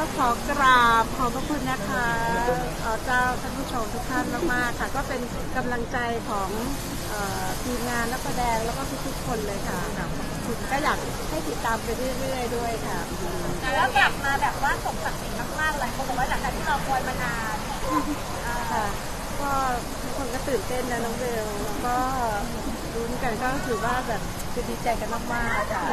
ก็ขอกราบขอบพระคุณนะคะเอ่อเจ้าท่านผู้ชมทุกท่านมากๆค่ะ ก็เป็นกำลังใจของเอ่อทีมงานนักแสดงแล้วก็ทุกๆคนเลยค่ะขอบคุณก็อยากให้ติดตามไปเรื่อยๆด้วยค่ะแล้วกลับมาแบบว่าสมศักดิ์ศรีมากๆเลยเขาบอกว่าหลังจากที่เราคอยมานานอ่าค่ะก็ทุกคนก็ตื่นเต้นนะน้องเบลแล้วก็รุ้นกันก็ถือว่าแบบคือดีใจกันมากๆค่ะ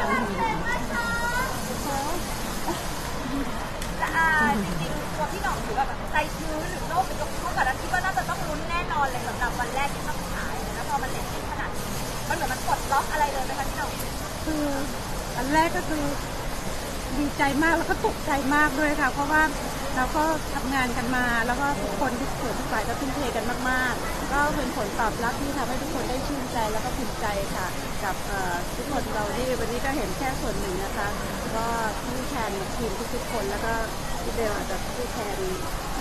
แรกก็คือดีใจมากแล้วก็ตกใจมากด้วยค่ะ เพราะว่าเราก็ทำงานกันมา แล้วก็ทุกคนทุกส่วนทุกฝ่ายก็ทุ่มเทกันมากๆ ก็เป็นผลตอบรับที่ทำให้ทุกคนได้ชื่นใจแล้วก็ภูมิใจค่ะ กับทุกคนเราที่วันนี้ก็เห็นแค่ส่วนหนึ่งนะคะ ก็ผู้แทนทีมทุกๆคนแล้วก็พี่เบลอาจจะผู้แทน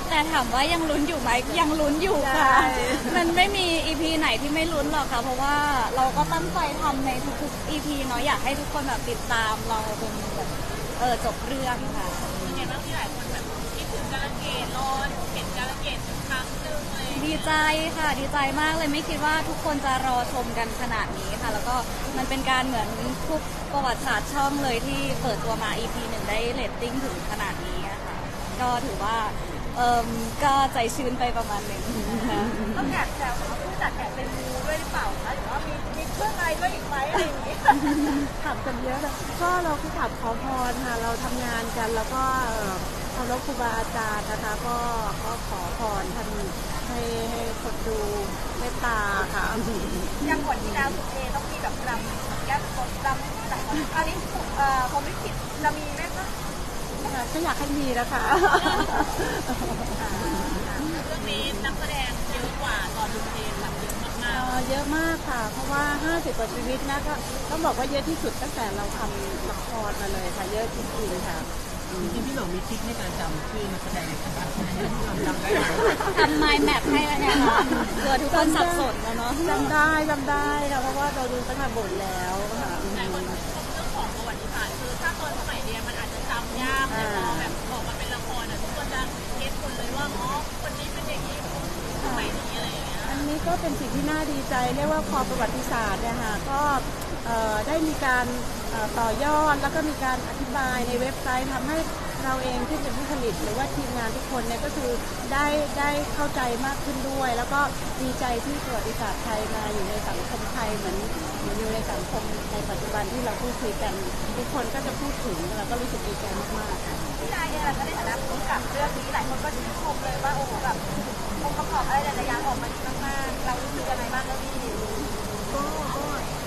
แต่ถามว่ายังลุ้นอยู่ไหมยังลุ้นอยู่ค่ะใช่มันไม่มี EP ไหนที่ไม่ลุ้นหรอกค่ะ เพราะว่าเราก็ตั้งใจทำในทุกๆ EP เนาะอยากให้ทุกคนแบบติดตามเราจนแบบเออจบเรื่องค่ะเป็นไงบ้างที่หลายคนแบบคิดถึงกาลเกตรอเห็นกาลเกตครั้งหนึ่งเลยดีใจค่ะดีใจมากเลยไม่คิดว่าทุกคนจะรอชมกันขนาดนี้ค่ะ แล้วก็มันเป็นการเหมือนทุกประวัติศาสตร์ช่องเลยที่เปิดตัวมา EP หนึ่งได้เรตติ้งถึงขนาดนี้อะค่ะก็ถือว่า เอิมก็ใจชื้นไปประมาณหนึ่งนะคะต้องแอบแซวแต่ว่าผู้จัดแอบเป็นมูด้วยหรือเปล่าคะหรือว่ามีมีเครื่องอะไรด้วยอีกไหมอะไรอย่างนี้ถามกันเยอะเลยก็เราก็ถามขอพรค่ะเราทำงานกันแล้วก็เอ่อเคารพครูบาอาจารย์นะคะก็ก็ขอพรท่านให้ให้คนดูเมตตาค่ะ อย่างบทที่แล้วคุณเอต้องมีแบบรำแก้บทรำแต่อันนี้เอ่อผมไม่ผิดจะมีไหมคะ ก็อยากให้มีนะคะ เรื่องนี้นักแสดงเยอะกว่าตอนดูเพลงแบบเยอะมากเอ่อเยอะมากค่ะ เพราะว่า 50 กว่าชีวิตนะก็ต้องบอกว่าเยอะที่สุดตั้งแต่เราทำละครมาเลยค่ะ เยอะจริงๆค่ะจริงๆพี่หน่องมีทริคในการจำชื่อนักแสดงนะครับจำได้ไหมทำ mind map ให้แล้วเนี่ยค่ะเผื่อทุกคนสับสนแล้วเนาะจำได้จำได้ค่ะเพราะว่าเราดูตั้งแต่บทแล้วค่ะากแต่พอแบบออกมาเป็นละครอะทุกคนจะเก็ตคนเลยว่าอ๋อคนนี้เป็นอย่างนี้สมัยนี้อะไรอย่างเงี้ยอันนี้ก็เป็นสิ่งที่น่าดีใจเรียกว่าคอประวัติศาสตร์เนี่ยค่ะก็เอ่อได้มีการเอ่อต่อยอดแล้วก็มีการอธิบายในเว็บไซต์ทำให้ เราเองที่เป็นผู้ผลิตหรือว่าทีมงานทุกคนเนี่ยก็คือได้ได้เข้าใจมากขึ้นด้วย แล้วก็ดีใจที่ประวัติศาสตร์ไทยมาอยู่ในสังคมไทยเหมือนเหมือนอยู่ในสังคมในปัจจุบันที่เราพูดคุยกัน ทุกคนก็จะพูดถึงเราก็รู้สึกดีใจมากๆค่ะพี่นายเองก็ในฐานะผู้กำกับเรื่องนี้หลายคนก็ชื่นชมเลยว่าโอ้โหแบบองค์ประกอบอะไรหลายๆอย่างออกมาดีมากๆเรารู้สึกยังไงบ้างเรื่องนี้ก็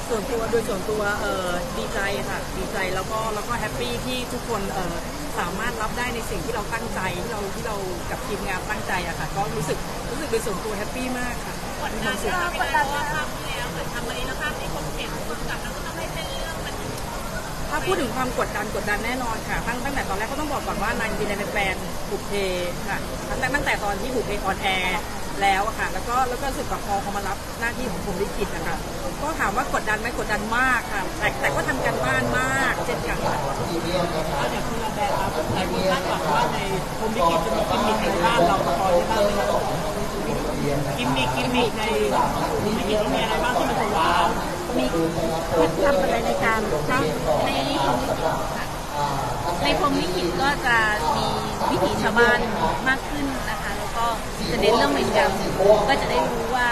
ส่วนตัวโดยส่วนตัวเออดีใจค่ะดีใจแล้วก็แล้วก็แฮปปี้ที่ทุกคนเออ สามารถรับได้ในสิ่งที่เราตั้งใจที่เราที่เรากับทีมงานตั้งใจอะค่ะ ก็รู้สึกรู้สึกโดยส่วนตัวแฮปปี้มากค่ะมีความสุขกดดันเพราะว่าภาพที่แล้วเหมือนทำมานี้แล้วภาพนี้คนเห็นคนกลับแล้วก็ต้องให้เส้นเรื่องมันถ้าพูดถึงความกดดันกดดันแน่นอนค่ะ ตั้งตั้งแต่ตอนแรกก็ต้องบอกก่อนว่านายดีในแฟนบุกเพค่ะตั้งแต่ตั้งแต่ตอนที่บุกเพออนแอร์ แล้วอะค่ะ แล้วก็แล้วก็รู้สึกกับพอเขามารับหน้าที่ของผมลิขิตนะคะก็ถามว่ากดดันไหมกดดันมากค่ะ แต่แต่ก็ทำกันบ้านมากเช่นกันค่ะแล้วอย่างคุณอาแดนครับหลายคนคาดหวังว่าในพรหมลิขิตจะมีกิมมิคในบ้านเราพอได้บ้างไหมครับกิมมิคกิมมิคในพรหมลิขิตมีอะไรบ้างที่มันจะว้าวมีเคล็ดลับอะไรในการในพรหมลิขิตค่ะในพรมลิขิตก็จะมีวิถีชาวบ้านมากขึ้นนะคะ จะเน้นเรื่องเวรกรรมก็จะได้รู้ว่า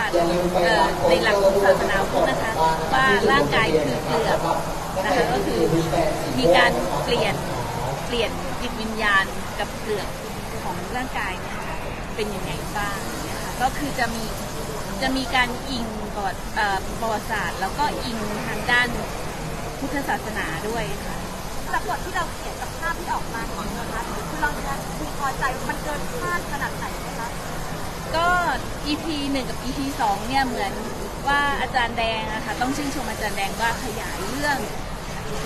ในหลักของศาสนาพุทธนะคะว่าร่างกายคือเกลือกนะคะก็คือมีการเปลี่ยนเปลี่ยนจิตวิญญาณกับเกลือกของร่างกายเนี่ยค่ะเป็นยังไงบ้างนี่ยค่ะก็คือจะมีจะมีการอิงประวัติประวัติศาสตร์ แล้วก็อิงทางด้านพุทธศาสนาด้วยค่ะจากบทที่เราเขียนกับภาพที่ออกมาเห็นะคะคือเราจะพึงพอใจมันเกินคาดขนาดไหน EP หนึ่งกับ EP สองเนี่ยเหมือนว่าอาจารย์แดงนะคะต้องชื่นชมอาจารย์แดงว่าขยายเรื่อง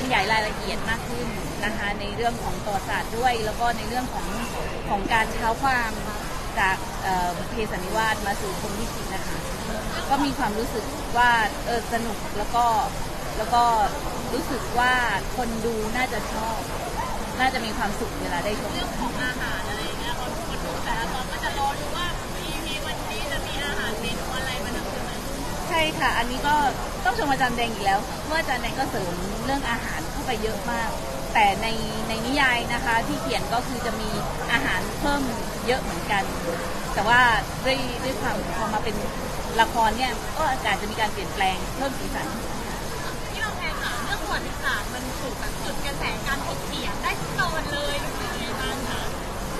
ขยายรายละเอียดมากขึ้นนะคะในเรื่องของประวัติศาสตร์ด้วย แล้วก็ในเรื่องของของการเท้าความจากเพศนิวาสมาสู่พรหมลิขิตนะคะ ก็มีความรู้สึกว่าเออสนุกแล้วก็แล้วก็รู้สึกว่าคนดูน่าจะชอบ น่าจะมีความสุขเวลาได้ชมเรื่องของอาหาร ค่ะ อันนี้ก็ต้องชมอาจารย์แดงอีกแล้วเพราะว่าอาจารย์แดงก็เสริมเรื่องอาหารเข้าไปเยอะมาก แต่ในในนิยายนะคะที่เขียนก็คือจะมีอาหารเพิ่มเยอะเหมือนกัน แต่ว่าด้วยด้วยความพอมาเป็นละครเนี่ยก็อาจจะมีการเปลี่ยนแปลงเพิ่มสีสันที่เราแทนค่ะเรื่องประวัติศาสตร์มันถูกแบบจุดกระแสการถกเถียงได้ทุกตอนเลยรู้สึกยังไงบ้างคะ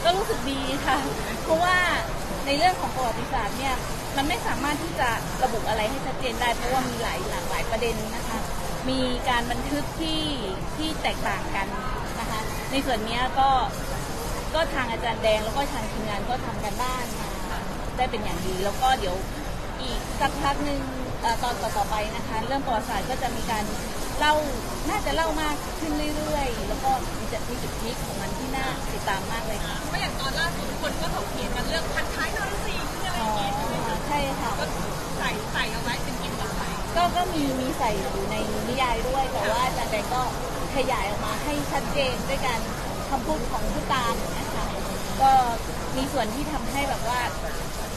ก็รู้สึกดีค่ะ เพราะว่าในเรื่องของประวัติศาสตร์เนี่ย มันไม่สามารถที่จะระบุอะไรให้ชัดเจนได้ เพราะว่ามีหลายหลากหลายประเด็นนะคะ มีการบันทึกที่ที่แตกต่างกันนะคะ ในส่วนนี้ก็ก็ทางอาจารย์แดงแล้วก็ทางทีมงานก็ทำกันบ้านมาได้เป็นอย่างดี แล้วก็เดี๋ยวอีกสักพักหนึ่งตอนต่อๆไปนะคะ เรื่องประวัติศาสตร์ก็จะมีการ เล่าน่าจะเล่ามากขึ้นเรื่อยๆ แล้วก็มีจะมีจุดพีคของมันที่น่าติดตามมากเลยค่ะเพราะอย่างตอนล่าสุดคนก็ถกเถียงกันเรื่องพันท้ายนรสิงห์อะไรอย่างเงี้ยใช่ค่ะ ก็ใส่ใส่เอาไว้เป็นกิมกับใส่ก็ก็มีมีใส่อยู่ในนิยายด้วย แต่ว่าอาจารย์แดงก็ขยายออกมาให้ชัดเจนด้วยการคำพูดของผู้ตามนะคะก็มีส่วนที่ทำให้แบบว่า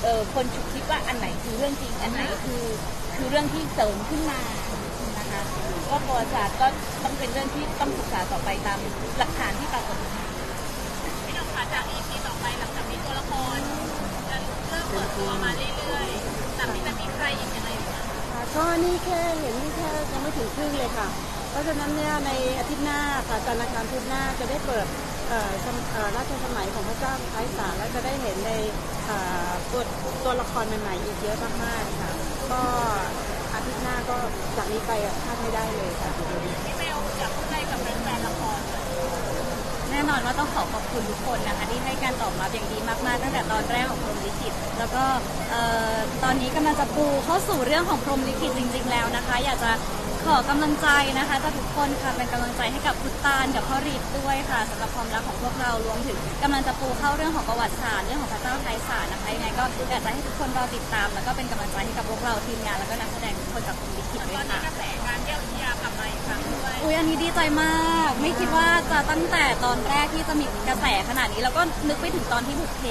เออคนฉุกคิดว่าอันไหนคือเรื่องจริง อันไหนคือคือเรื่องที่เสริมขึ้นมา นะคะก็ประวัติศาสตร์ก็ต้องเป็นเรื่องที่ต้องศึกษาต่อไปตามหลักฐานที่ปรากฏพี่น้องคะจาก EP ต่อไปหลังจากนี้ตัวละครจะเริ่มเปิดตัวมาเรื่อยๆแต่มีจะมีใครอีกยังไงบ้างค่ะก็นี่แค่เห็นนี่แค่ยังไม่ถึงครึ่งเลยค่ะ เพราะฉะนั้นเนี่ยในอาทิตย์หน้าค่ะจันทร์อังคารพุธหน้าจะได้เปิดเอ่อสมเอ่อราชสมัยของพระเจ้าท้ายสารและจะได้เห็นในเอ่อตัวตัวละครใหม่ๆอีกเยอะมากๆค่ะ ก็ นี้ไปอะพลาดไม่ได้เลยค่ะพี่เมลอยากพูดอะไรกับแฟนๆละครแน่นอนว่าต้องขอขอบคุณทุกคนนะคะที่ให้การตอบรับอย่างดีมากๆ ตั้งแต่ตอนแรกของพรหมลิขิตแล้วก็ตอนนี้กำลังจะปูเข้าสู่เรื่องของพรหมลิขิตจริง ๆ แล้วนะคะ อยากจะขอกำลังใจนะคะจากทุกคนค่ะเป็นกำลังใจให้กับพุตตานกับพ่อรีดด้วยค่ะสำหรับความรักของพวกเรารวมถึงกำลังจะปูเข้าเรื่องของประวัติศาสตร์เรื่องของพระเจ้าไทยศาสตร์นะคะยังไงก็อยากจะให้ทุกคนรอติดตาม แล้วก็เป็นกำลังใจให้กับพวกเราทีมงานแล้วก็นักแสดงทุกคนจากพรหมลิขิตด้วย นนี้ดีใจมาก ไม่คิดว่าจะตั้งแต่ตอนแรกที่จะมีกระแสขนาดนี้ แล้วก็นึกไปถึงตอนที่บุกเพ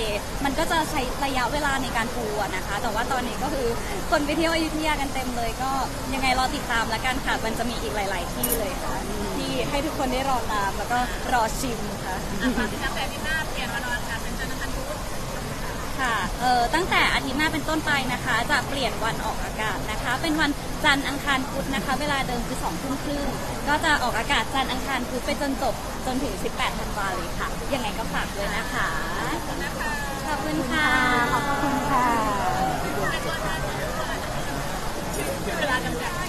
มันก็จะใช้ระยะเวลาในการปูอะนะคะ แต่ว่าตอนนี้ก็คือคนไปเที่ยวอยุธยากันเต็มเลย ก็ยังไงรอติดตามแล้วกันค่ะ มันจะมีอีกหลาย ๆ ที่เลยค่ะ ที่ให้ทุกคนได้รอตามแล้วก็รอชิมค่ะ อะฝากติดตาแต่ที่หน้าเปลี่ยนมานอนกันเป็นจันทร์อังคารพุธค่ะเออตั้งแต่อาทิตย์หน้าเป็นต้นไปนะคะ จะเปลี่ยนวันออกอากาศนะคะ เป็นวัน จันทร์อังคารพุธนะคะ เวลาเดิมคือสองทุ่มครึ่งก็จะออกอากาศจันทร์อังคารพุธไปจนจบจนถึง 18ธันวาเลยค่ะ ยังไงก็ฝากด้วยนะคะขอบคุณค่ะขอบคุณค่ะเวลาจำกัด